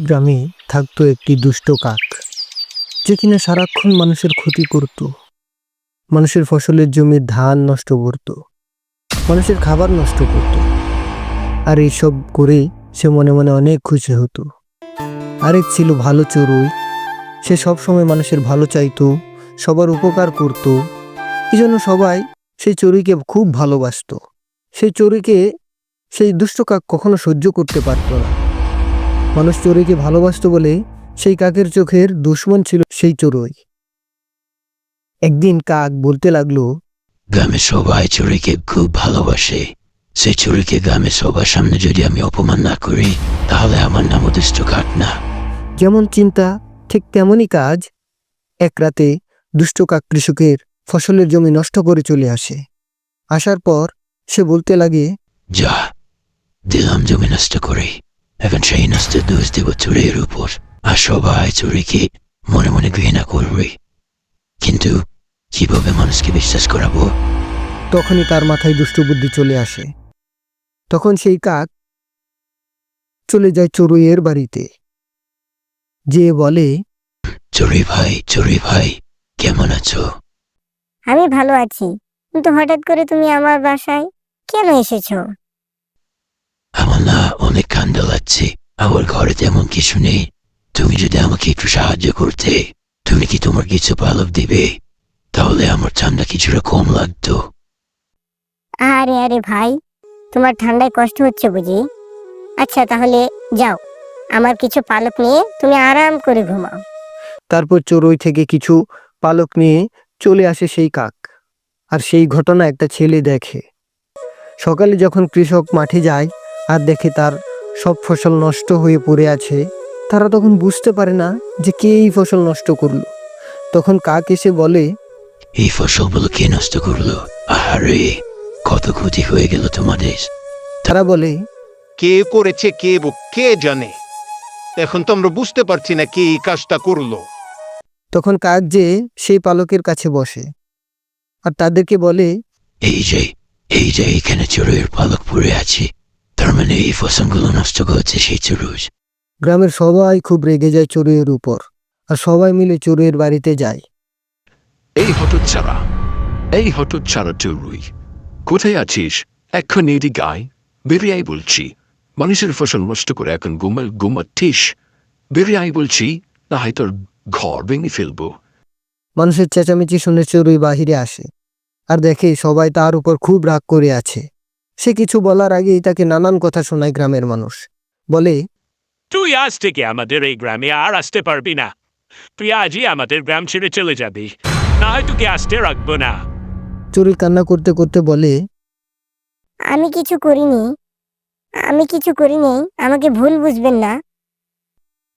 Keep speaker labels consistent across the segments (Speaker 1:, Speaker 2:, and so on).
Speaker 1: গ্রামে থাকতো একটি দুষ্ট কাক। যে কিনা সারাক্ষণ মানুষের ক্ষতি করত। মানুষের ফসলের জমির ধান নষ্ট করত। মানুষের খাবার নষ্ট করত। আর এইসব করে সে মনে মনে অনেক খুশি হতো। আরেক ছিল ভালো চড়ুই। সে সব সময় মানুষের ভালো চাইতো, সবার উপকার করত। এই জন্য সবাই সেই চড়ুইকে খুব ভালোবাসতো। সেই চড়ুইকে সেই দুষ্ট কাক কখনো সহ্য করতে পারতো না। মানুষ চড়ুইকে ভালোবাসতো বলে সেই কাকের চোখের দুশ্মন ছিল সেই চড়ুই একদিন কাক বলতে লাগল
Speaker 2: গ্রামে সবাই চুরিকে খুব ভালোবাসে। সেই চুরিকে গ্রামে সবার সামনে যদি আমি অপমান না করি তাহলে আমার নাম দুষ্ট কাক না?
Speaker 1: যেমন চিন্তা ঠিক তেমনই কাজ। এক রাতে দুষ্ট কাক কৃষকের ফসলের জমি নষ্ট করে চলে আসে। আসার পর সে বলতে লাগে
Speaker 2: যা দিলাম জমি নষ্ট করে। এখন সেই নষ্ট দোষ দেব চুরির উপর আর সবাই চুরিকে মনে মনে ঘৃণা করবে কিন্তু কীভাবে মানুষকে বিশ্বাস করাবো
Speaker 1: তখনই তার মাথায় দুষ্ট বুদ্ধি চলে আসে। তখন সেই কাক চলে যায় চড়ুইয়ের বাড়িতে। যে বলে
Speaker 2: চুরি ভাই চুরি ভাই কেমন আছো?
Speaker 3: আমি ভালো আছি। কিন্তু হঠাৎ করে তুমি আমার বাসায় কেন এসেছ?
Speaker 2: আমার না অনেক কান্দ লাগছে আমার ঘরে তেমন কিছু নেই তুমি যদি আমাকে একটু সাহায্য করতে তুমি কি তোমার কিছু পালক দিবে তাহলে আমার ঠান্ডা কিছুটা কম লাগতো
Speaker 3: আরে আরে ভাই তোমার ঠান্ডায় কষ্ট হচ্ছে বুঝি আচ্ছা তাহলে যাও আমার কিছু পালক নিয়ে তুমি আরাম করে ঘুমাও
Speaker 1: তারপর চড়ুই থেকে কিছু পালক নিয়ে চলে আসে সেই কাক আর সেই ঘটনা একটা ছেলে দেখে সকালে যখন কৃষক মাঠে যায় আর দেখে তার সব ফসল নষ্ট হয়ে পড়ে আছে। তারা তখন বুঝতে পারে না যে কে এই ফসল নষ্ট করল। তখন কাক এসে বলে
Speaker 2: এই ফসলগুলো কে নষ্ট করল? আরে কত ক্ষতি হয়ে গেল তোমাদের।
Speaker 1: তারা বলে
Speaker 4: কে করেছে কে ব- কে জানে? এখন তো আমরা বুঝতে পারছি না কে এই কাজটা করল।
Speaker 1: তখন কাক যে সেই পালকের কাছে বসে আর তাদেরকে বলে
Speaker 2: এই যে এই যে এখানে চড়ুইয়ের পালক পড়ে আছে। তার মানে এই ফসলগুলো নষ্ট করেছে সেই চড়ুই।
Speaker 1: গ্রামের সবাই খুব রেগে যায় চড়ুইয়ের উপর আর সবাই মিলে চড়ুইয়ের বাড়িতে যায়।
Speaker 5: এই হতচ্ছাড়া এই হতচ্ছাড়া চুরুই কোথায় আছিস? এখন এদি গায়ে বেরিয়ে আই বলছি। মানুষের ফসল নষ্ট করে এখন ঘুমাল ঘুমাচ্ছিস বেরিয়ে বলছি না হয় তোর ঘর ভেঙে ফেলব।
Speaker 1: মানুষের চেঁচামেচি শুনে চড়ুই বাহিরে আসে আর দেখে সবাই তার উপর খুব রাগ করে আছে। সে কিছু বলার আগেই তাকে নানান কথা শোনায় গ্রামের মানুষ। বলে
Speaker 6: তুই আজ থেকে আমাদের এই গ্রামে আর আসতে পারবি না। তুই আজই আমাদের গ্রাম ছেড়ে চলে যাবি। না হয় তোকে আসতে রাখব না।
Speaker 1: চুরি কান্না করতে করতে বলে
Speaker 3: আমি কিছু করিনি। আমি কিছু করিনি। আমাকে ভুল বুঝবেন না।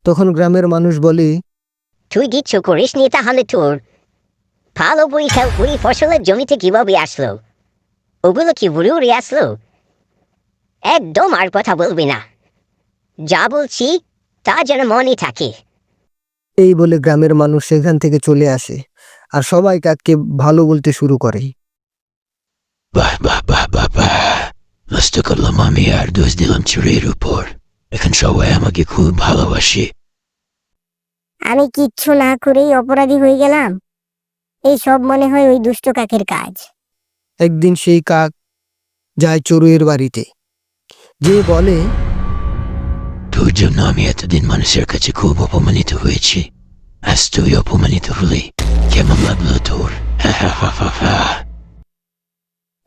Speaker 1: তখন গ্রামের মানুষ বলে
Speaker 7: তুই কিচ্ছু করিসনি তাহলে তোর ভালো বই খেল ওই ফসলের জমিতে কীভাবে আসলো? ওগুলো কি উড়ে উড়ে আসলো। একদম আর কথা বলবি না। যা বলছি তা যেন মনে থাকে।
Speaker 1: এই বলে গ্রামের মানুষ সেখান থেকে চলে আসে আর সবাই কাককে ভালো বলতে শুরু করে।
Speaker 2: বাহ বাহ বাহ বাহ বাহ। নষ্ট করলাম আমি আর দোষ দিলাম চুরির উপর। এখন সবাই আমাকে খুব ভালোবাসে।
Speaker 3: আমি কিচ্ছু না করেই অপরাধী হয়ে গেলাম। এই সব মনে হয় ওই দুষ্ট কাকের কাজ।
Speaker 1: একদিন সেই কাক যায় চড়ুইয়ের বাড়িতে। যে বলে
Speaker 2: তোর জন্য আমি এতদিন মানুষের কাছে খুব অপমানিত হয়েছি। আজ তুই অপমানিত হলে। কেমন লাগল তোর?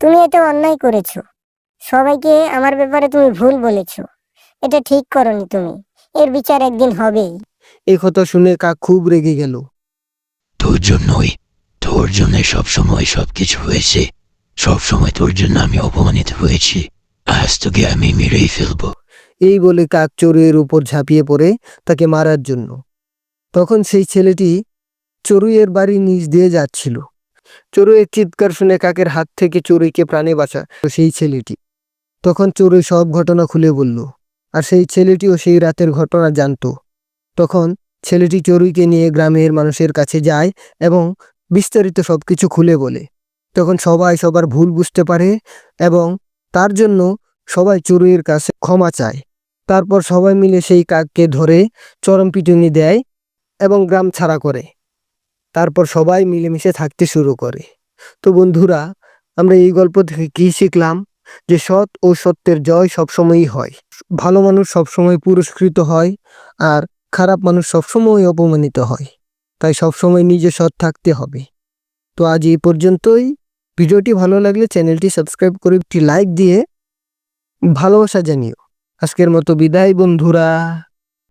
Speaker 3: তুমি এটা অন্যায় করেছ। সবাইকে আমার ব্যাপারে তুমি ভুল বলেছ। এটা ঠিক করনি তুমি। এর বিচার একদিন হবেই।
Speaker 1: এই কথা শুনে কাক খুব রেগে গেল।
Speaker 2: তোর জন্যই তোর জন্য সব সময় সব কিছু হয়েছে। সব সময় তোর জন্য আমি অপমানিত হয়েছি। আজ তোকে আমি মেরেই ফেলব।
Speaker 1: এই বলে কাক চড়ুইয়ের উপর ঝাঁপিয়ে পড়ে তাকে মারার জন্য। তখন সেই ছেলেটি চড়ুইয়ের বাড়ি নিচ দিয়ে যাচ্ছিল। চড়ুইয়ের চিৎকার শুনে কাকের হাত থেকে চড়ুইকে প্রাণে বাঁচা সেই ছেলেটি। তখন চড়ুই সব ঘটনা খুলে বলল, আর সেই ছেলেটিও সেই রাতের ঘটনা জানতো। তখন ছেলেটি চড়ুইকে নিয়ে গ্রামের মানুষের কাছে যায় এবং বিস্তারিত সব কিছু খুলে বলে। তখন সবাই সবার ভুল বুঝতে পারে এবং তার জন্য সবাই চড়ুইয়ের কাছে ক্ষমা চায়। তারপর সবাই মিলে সেই কাককে ধরে চরম পিটুনি দেয় এবং গ্রাম ছাড়া করে। তারপর সবাই মিলেমিশে থাকতে শুরু করে। তো বন্ধুরা, আমরা এই গল্প থেকে কী শিখলাম? যে সৎ ও সত্যের জয় সবসময়ই হয়। ভালো মানুষ সবসময় পুরস্কৃত হয় আর খারাপ মানুষ সবসময় অপমানিত হয়। তাই সবসময় নিজে সৎ থাকতে হবে। তো আজ এই পর্যন্তই। ভিডিওটি ভালো লাগলে চ্যানেলটি সাবস্ক্রাইব করে একটি লাইক দিয়ে ভালোবাসা জানিও। আজকের মতো বিদায় বন্ধুরা।